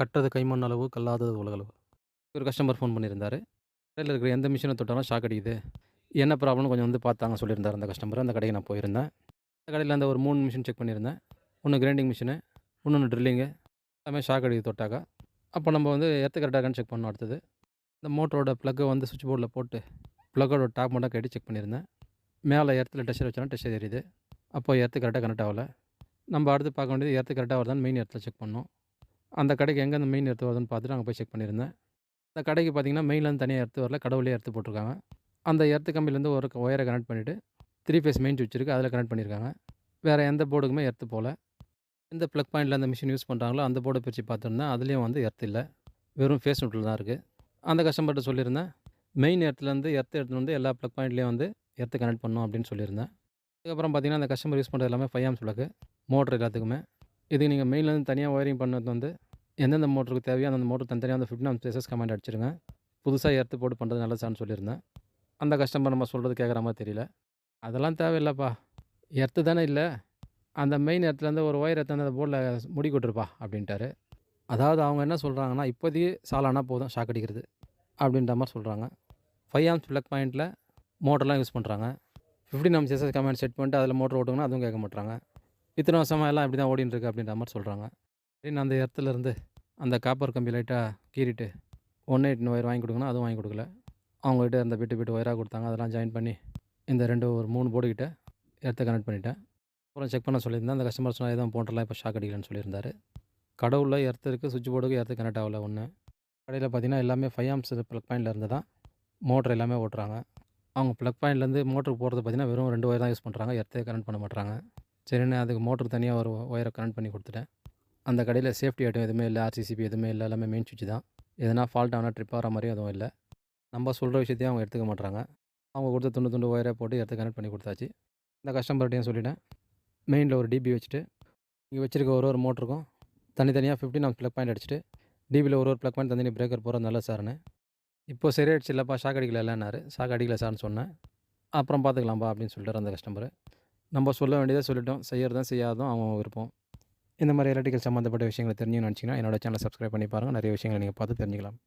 கட்டுறது கைமண் அளவு, கல்லாதது உலகளவு. ஒரு கஸ்டமர் ஃபோன் பண்ணியிருந்தாரு. கடையில் இருக்கிற எந்த மிஷினை தொட்டாலும் ஷாக் அடிக்குது. என்ன ப்ராப்ளம்னு கொஞ்சம் வந்து பார்த்தாங்க சொல்லியிருந்தார் அந்த கஸ்டமர். அந்த கடைக்கு நான் போயிருந்தேன். அந்த கடையில் அந்த ஒரு மூணு மிஷின் செக் பண்ணியிருந்தேன். ஒன்று கிரைண்டிங் மிஷினு, இன்னொன்று ட்ரில்லிங்கு. எல்லாமே ஷாக் அடிக்குது தொட்டாக்கா. அப்போ நம்ம வந்து எர்த்து கரெக்டாக இருக்கான்னு செக் பண்ணணும் அடுத்தது. இந்த மோட்டரோட ப்ளக்கை வந்து சுவிட்ச் போர்டில் போட்டு, ப்ளக்கோட டாப் மட்டும் கட்டி செக் பண்ணியிருந்தேன். மேலே இடத்துல டெஸ்டர் வச்சோன்னா டெஸ்டர் எரியுது. அப்போ எர்த்து கரெக்டாக கனெக்ட் ஆகல. நம்ம அடுத்து பார்க்க வேண்டியது எர்த்து கரெக்டாக வருதான்னு மெயின் இடத்துல செக் பண்ணோம் அந்த கடைக்கு எங்கே அந்த மெயின் எடுத்து வருதுன்னு பார்த்துட்டு அங்கே போய் செக் பண்ணியிருந்தேன். அந்த கடைக்கு பார்த்தீங்கன்னா, மெயின்லேருந்து தனியாக எடுத்து வரல. கடவுளே எடுத்து போட்டிருக்காங்க. அந்த எர்த்து கம்பிலேருந்து ஒரு ஒயரை கனெக்ட் பண்ணிவிட்டு த்ரீ ஃபேஸ் மெயின் சுவிட்ச் இருக்குது அதில் கனெக்ட் பண்ணியிருக்காங்க. வேறு எந்த போர்டுக்குமே எர்த்து போகல எந்த ப்ளக் பாயிண்டில் அந்த மிஷின் யூஸ் பண்ணுறாங்களோ அந்த போர்டை பிரித்து பார்த்துருந்தேன். அதுலேயும் வந்து எர்த்து இல்லை வெறும் ஃபேஸ் நூட்டில் தான் இருக்குது அந்த கஸ்டமர்கிட்ட சொல்லியிருந்தேன். மெயின் எர்த்துலேருந்து எர்த்து எடுத்துகிட்டு வந்து எல்லா ப்ளக் பாயிண்ட்லேயும் வந்து எர்த்து கனெக்ட் பண்ணணும் அப்படின்னு சொல்லியிருந்தேன். அதுக்கப்புறம் பார்த்திங்கன்னா அந்த கஸ்டமர் யூஸ் பண்ணுறது எல்லாமே ஃபைவ் ஆம்ஸ் ப்ளக்கு. மோட்டர் எல்லாத்துக்குமே. இதுக்கு நீங்கள் மெயின்லேருந்து தனியாக ஒயரிங் பண்ணது வந்து எந்தெந்த மோட்டருக்கு தேவையோ அந்தந்த மோட்டர் தனியாக வந்து 15 ஆம்ப்ஸ் கமெண்ட் அடிச்சிருங்க. புதுசாக எடுத்து போட்டு பண்ணுறது நல்லது சார்ன்னு சொல்லியிருந்தேன். அந்த கஸ்டமர் நம்ம சொல்கிறது கேட்குற மாதிரி தெரியல. அதெல்லாம் தேவையில்லப்பா. எர்த்து தானே இல்லை அந்த மெயின் எர்த்லேருந்து ஒரு ஒயர் எடுத்து அந்த போர்டில் முடி விட்டுருப்பா அப்படின்ட்டாரு. அதாவது அவங்க என்ன சொல்கிறாங்கன்னா இப்போதைக்கு சாலானா போதும் ஷாக் அடிக்கிறது. அப்படின்ற மாதிரி சொல்கிறாங்க ஃபைவ் ஆம்ஸ் ப்ளக் பாயிண்ட்டில் மோட்டர்லாம் யூஸ் பண்ணுறாங்க. Fifteen amps S S comment set பண்ணிட்டு அதில் மோட்டர் ஓட்டுங்கன்னா அதுவும் கேட்க மாட்டுறாங்க இத்தனை வருஷமாக எல்லாம் இப்படி தான் ஓடின்னு இருக்கு அப்படின்ற மாரி சொல்றாங்க. நான் அந்த எர்த்துலேருந்து அந்த காப்பர் கம்பி லைட்டாக கீறிட்டு 189 ஒயர் வாங்கி கொடுங்கன்னா அதுவும் வாங்கி கொடுக்கல. அவங்ககிட்ட இருந்த பிட்டு பிட்டு ஒயராக கொடுத்தாங்க. அதெல்லாம் ஜாயின் பண்ணி இந்த ரெண்டு ஒரு 3 போர்டு கிட்ட எர்த்த கனெக்ட் பண்ணிட்டேன். அப்புறம் செக் பண்ண சொல்லியிருந்தேன். அந்த கஸ்டமர் சொன்னால் எதுவும் மோட்டர்லாம் இப்போ ஷாக் அடிக்கலன்னு சொல்லியிருந்தார் கடவுளில் எர்த் இருக்குது சுவிட்ச் போர்டுக்கு எர்த் கனெக்ட் ஆகல ஒன்று கடையில் பார்த்தீங்கன்னா, எல்லாமே ஃபைவ் ஆம்ஸ் ப்ளக் பாயிண்ட்ல இருந்து தான் மோட்டர் எல்லாமே ஓட்டுறாங்க. அவங்க ப்ளக் பாயிண்ட்லேருந்து மோட்டருக்கு போடுறது பார்த்தீங்கன்னா, வெறும் ரெண்டு ஒயர் தான் யூஸ் பண்ணுறாங்க. எர்த்தே கனெக்ட் பண்ண மாட்டாங்க சரின்னு அதுக்கு மோட்டர் தனியாக ஒரு ஒயரை கனெக்ட் பண்ணி கொடுத்துட்டேன். அந்த கடையில் சேஃப்டி ஐட்டம் எதுவுமே இல்லை ஆர்சிசிபி எதுவுமே இல்லை எல்லாமே மெயின் சுவிட்ச் தான். எதனா ஃபால்ட் ஆனால் ட்ரிப் ஆகிற மாதிரி எதுவும் இல்லை நம்ம சொல்கிற விஷயத்தையும் அவங்க எடுத்துக்க மாட்டாங்க அவங்க கொடுத்த துண்டு துண்டு ஒயரை போட்டு எடுத்து கனெக்ட் பண்ணி கொடுத்தாச்சு. அந்த கஸ்டமர்கிட்டையும் சொல்லிட்டேன். மெயினில் ஒரு டிபி வச்சுட்டு, இங்கே வச்சுருக்க ஒரு ஒரு மோட்டருக்கும் தனித்தனியாக 15 நம்ம ப்ளக் பாயிண்ட் அடிச்சுட்டு, டிபியில் ஒரு ஒரு ப்ளக் பாயிண்ட் தனி பிரேக்கர் போகிறது நல்ல சார்ன்னு. இப்போ சரியாயிடுச்சு இல்லைப்பா ஷாக் அடிக்கலல்லன்னாரு. ஷாக் அடிக்கல சார்ன்னு சொன்னேன். அப்புறம் பார்த்துக்கலாம்ப்பா அப்படின்னு சொல்லிட்டார் அந்த கஸ்டமரு. நம்ம சொல்ல வேண்டியதாக சொல்லிட்டோம். செய்யறதும் செய்யாததும் அவங்க விருப்பம். இந்த மாதிரி எலக்ட்ரிக்கல் சம்மந்தப்பட்ட விஷயங்களை தெரிஞ்சுன்னு நினச்சிங்கன்னா என்னோட சேனலை சப்ஸ்கிரைப் பண்ணி பாருங்கள் நிறைய விஷயங்களை நீங்கள் பார்த்து தெரிஞ்சுக்கலாம்.